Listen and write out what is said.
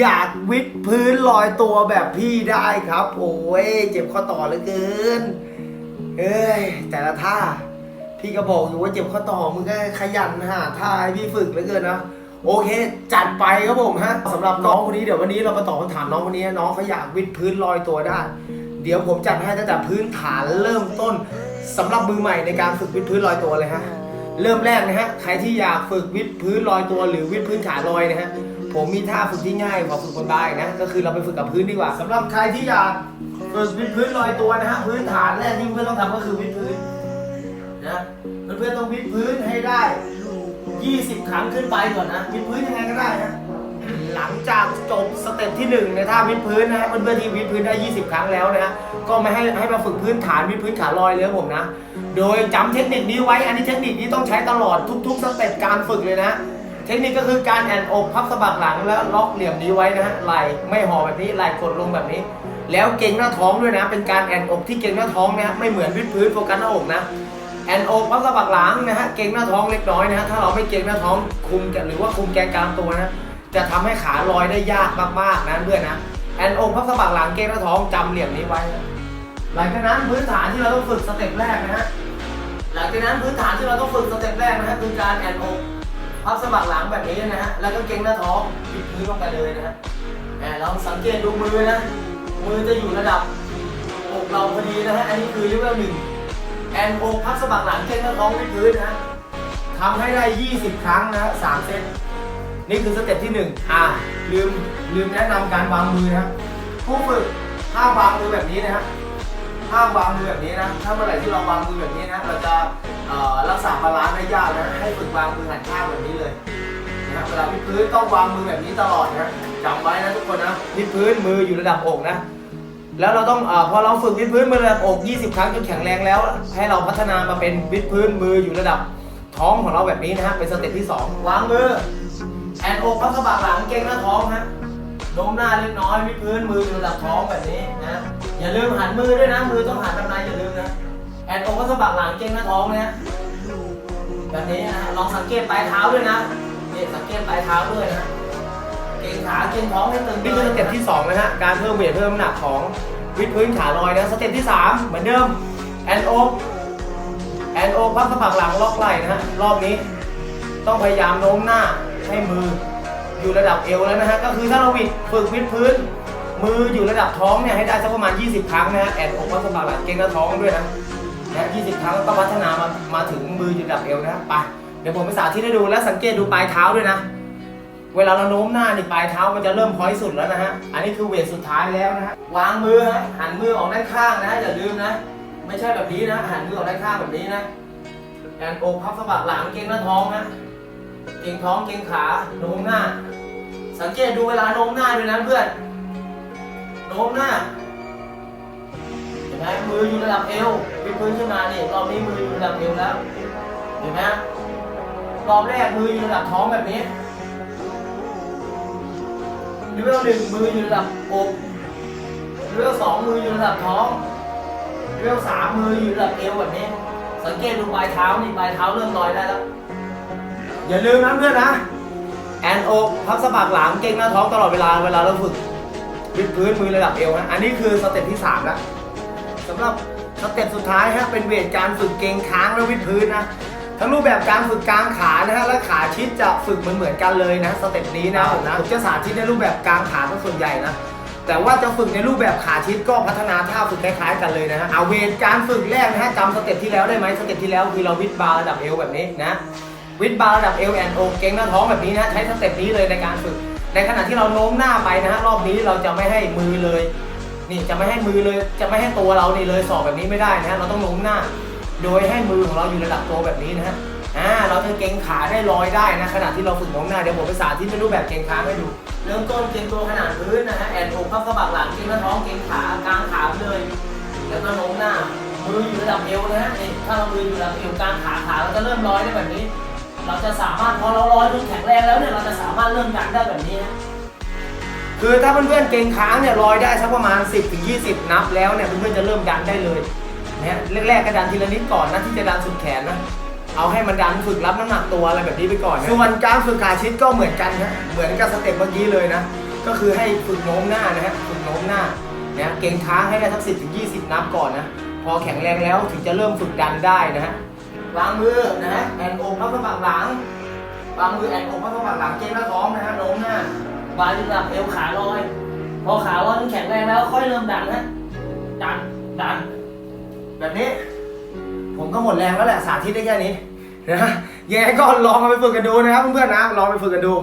อยากวิดพื้นลอยตัวแบบพี่ได้ครับ โอ้ยเจ็บข้อต่อเหลือเกิน เอ้ยแต่ละท่าพี่ก็บอกอยู่ว่าเจ็บข้อต่อมึงก็ขยันหาท่าให้พี่ฝึกเหลือเกินนะโอเค จัดไปครับผมฮะสำหรับน้องคนนี้เดี๋ยววันนี้เรามาตอบคำถามน้องคนนี้น้องเขาอยากวิดพื้นลอยตัวได้ เดี๋ยวผมจัดให้ตั้งแต่พื้นฐานเริ่มต้นสำหรับมือใหม่ในการฝึกวิดพื้นลอยตัวเลยฮะเริ่มแรกนะฮะใครที่อยากฝึกวิดพื้นลอยตัว หรือวิดพื้นขาลอยนะฮะ ผมมีท่าฝึกที่ง่ายกว่าฝึกบนบายนะ ก็คือเราไปฝึกกับพื้นดีกว่า สำหรับใครที่อยากฝึกวิดพื้นลอยตัวนะฮะพื้นฐานแรกที่เพื่อนต้องทำก็คือวิดพื้นนะเพื่อนๆต้องวิดพื้นให้ได้ 20 ครั้งขึ้นไปก่อนนะวิดพื้นยังไงก็ได้นะหลังจากจบสเต็ปที่1ในท่าวิดพื้นนะฮะเพื่อนๆที่วิดพื้นได้ 20 ครั้งแล้วนะฮะก็ไม่ให้ให้มาฝึกพื้นฐานวิดพื้นขาลอยเลยผมนะ โดยจำเทคนิคนี้ไว้อันนี้เทคนิคนี้ต้องใช้ตลอดทุก ๆ สเต็ปการฝึกเลยนะ เทคนิคก็คือการแอนอกพับสะบักหลังแล้วล็อกเหลี่ยมนี้ไว้นะฮะไหล่ไม่ห่อแบบนี้ไหล่กดลงแบบนี้ แล้วเก่งหน้าท้องด้วยนะ เป็นการแอนอกที่เก่งหน้าท้องนะฮะไม่เหมือนวิดพื้นโฟกัสหน้าอกนะแอนอกพับสะบักหลังนะฮะเก่งหน้าท้องเล็กน้อยนะฮะถ้าเราไม่เก่งหน้าท้องคุมหรือว่าคุมแกนกลางตัวนะจะทำให้ขาลอยได้ยากมากๆนะเพื่อนนะแอนอกพับสะบักหลังเก่งหน้าท้องจำเหลี่ยมนี้ไว้ หลังจากนั้นพื้นฐานที่เราต้องฝึกสเต็ปแรกนะฮะหลังจากนั้นพื้นฐานที่เราต้องฝึกสเต็ปแรกนะฮะคือการแอนอก พับสะบักหลังแบบนี้นะฮะ แล้วก็เก่งหน้าท้องปิดพื้นลงไปเลยนะฮะแอบลองสังเกตดูมือนะ มือจะอยู่ระดับอกเราพอดีนะฮะ อันนี้คือเลเวลหนึ่งแอนโอพับสะบักหลังเก่งหน้าท้องวิดพื้นนะฮะทำให้ได้ 20 ครั้งนะฮะสามเซต นี่คือสเต็ปที่ 1 อ่า ลืมลืมแนะนำการวางมือนะผู้ฝึกห้ามวางมือแบบนี้นะฮะ ห้ามวางมือแบบนี้นะ ถ้าเมื่อไหร่ที่เราวางมือแบบนี้นะ เราจะรักษาบาลานซ์ได้ยากนะ ให้ฝึกวางมือหันข้างแบบนี้เลยนะเวลาวิพื้นต้องวางมือแบบนี้ตลอดนะจำไว้นะทุกคนนะวิพื้นมืออยู่ระดับอกนะ แล้วเราต้องอพอเราฝึกวิดพื้นมือระดับอก 20 ครั้งจนแข็งแรงแล้ว ให้เราพัฒนามาเป็นวิดพื้นมืออยู่ระดับท้องของเราแบบนี้นะฮะ เป็นสเต็ปที่ 2 วางมือ แอนอกพับสะบักหลังเก่งหน้าท้องฮะโน้มหน้าเล็กน้อยวิดพื้นมืออยู่ระดับท้องแบบนี้นะ อย่าลืมหันมือด้วยนะ มือต้องหันแบบไหนอย่าลืมนะ แอนอกพับสะบักหลังเก่งหน้าท้องนะฮะแบบนี้นะฮะลองสังเกตปลายเท้าด้วยนะนี่สังเกตปลายเท้าด้วยนะ เก่งขาเก่งท้องให้ตึงนี่คือสเต็ปที่2นะฮะ การเพิ่มเวทเพิ่มน้ำหนักของวิดพื้นขาลอยนะ สเต็ปที่ 3 เหมือนเดิม แอนอกแอนอกพับสะบักหลังล็อกไหล่นะฮะ รอบนี้ ต้องพยายามโน้มหน้าให้มืออยู่ระดับเอวแล้วนะฮะ ก็คือถ้าเราวิดฝึกวิดพื้น มืออยู่ระดับท้องเนี่ยให้ได้สักประมาณ 20 ครั้งนะฮะแอนอกพับสะบักหลังเก่งหน้าท้องด้วยนะนะ20 ครั้งก็พัฒนามามาถึงมืออยู่ระดับเอวนะไปเดี๋ยวผมไปสาธิตให้ดูแล้วสังเกตดูปลายเท้าด้วยนะ เวลาเราโน้มหน้านี่ปลายเท้ามันจะเริ่มพ้อยสุดแล้วนะฮะอันนี้คือเวทสุดท้ายแล้วนะฮะวางมือฮะหันมือออกด้านข้างนะอย่าลืมนะ ไม่ใช่แบบนี้นะ หันมือออกด้านข้างแบบนี้นะแอนอกพับสะบักหลังเก่งหน้าท้องนะเก่งท้องเก่งขาโน้มหน้า สังเกตดูเวลาโน้มหน้าด้วยนะเพื่อน โน้มหน้าเห็นไหมมืออยู่ระดับเอววิดพื้นขึ้นมานี่รอบนี้มืออยู่ระดับเอวแล้วเห็นไหมรอบแรกมืออยู่ระดับท้องแบบนี้เลเวลหนึ่งมืออยู่ระดับอกเลเวลสองมืออยู่ระดับท้องเลเวลสามมืออยู่ระดับเอวแบบนี้ สังเกตดูปลายเท้านี่ปลายเท้าเริ่มลอยได้แล้ว อย่าลืมนะเพื่อนนะแอนอกพับสะบักหลังเก่งหน้าท้องตลอดเวลาเวลาเราฝึก วิดพื้นมือระดับเอวนะอันนี้คือสเต็ปที่3แล้วสำหรับสเต็ปสุดท้ายฮะเป็นเวทการฝึกเก่งค้างและวิดพื้นนะทั้งรูปแบบการฝึกกลางขานะฮะและขาชิดจะฝึกเหมือนเหมือนๆกันเลยนะสเต็ปนี้นะผมนะผมจะสาธิตในรูปแบบกลางขาเป็นส่วนใหญ่นะแต่ว่าจะฝึกในรูปแบบขาชิดก็พัฒนาท่าฝึกคล้ายๆกันเลยนะฮะเอาเวทการฝึกแรกนะฮะจำสเต็ปที่แล้วได้ไหมสเต็ปที่แล้วคือเราวิดบาร์ระดับเอวแบบนี้นะวิดบาร์ระดับเอวแอนโอเก่งหน้าท้องแบบนี้นะใช้สเต็ปนี้เลยในการฝึก ในขณะที่เราโน้มหน้าไปนะฮะรอบนี้เราจะไม่ให้มือเลย นี่จะไม่ให้มือเลย จะไม่ให้ตัวเรานี่เลยสอบแบบนี้ไม่ได้นะฮะเราต้องโน้มหน้า โดยให้มือของเราอยู่ระดับตัวแบบนี้นะฮะอ่าเราจะเก่งขาได้ลอยได้นะขณะที่เราฝึกโน้มหน้าเดี๋ยวผมไปสาธิตเป็นรูปแบบเก่งขาให้ดูเริ่มต้นเก่งตัวขนาดพื้นนะฮะแอนอกพับสะบักหลังเก่งหน้าท้องเก่งขากลางขาเลย แล้วก็โน้มหน้ามืออยู่ระดับเอวนะฮะนี่ถ้าเรามืออยู่ระดับเอวกลางขาขาเราจะเริ่มลอยได้แบบนี้ เราจะสามารถพอเราลอยจนแข็งแรงแล้วเนี่ยเราจะสามารถเริ่มดันได้แบบนี้นะคือถ้าเพื่อนๆเก่งค้างเนี่ยลอยได้สักประมาณ 10ถึง20 นับแล้วเนี่ยเพื่อนๆจะเริ่มดันได้เลยเนี่ยแรกๆก็ดันทีละนิดก่อนนะที่จะดันสุดแขนนะเอาให้มันดันฝึกรับน้ำหนักตัวอะไรแบบนี้ไปก่อนนะส่วนการฝึกขาชิดก็เหมือนกันนะเหมือนกับสเต็ปเมื่อกี้เลยนะก็คือให้ฝึกโน้มหน้านะฮะฝึกโน้มหน้านะเก่งค้างให้ได้สักสิบถึงยี่สิบนับก่อนนะพอแข็งแรงแล้วถึงจะเริ่มฝึกดันได้นะฮะวางมือนะฮะแอนอก พับสะบักหลังวางมือแอนอกพับสะบักหลังเก่งหน้าท้องนะฮะโน้มหน้าบาที่หลับเอวขาลอย พอขาลอยแข็งแรงแล้วค่อยเริ่มดันนะดันดัน แบบนี้ ผมก็หมดแรงแล้วแหละสาธิตได้แค่นี้นะยังไงก็ลองเอาไปฝึกกันดูนะครับเพื่อนๆนะลองไปฝึกกันดู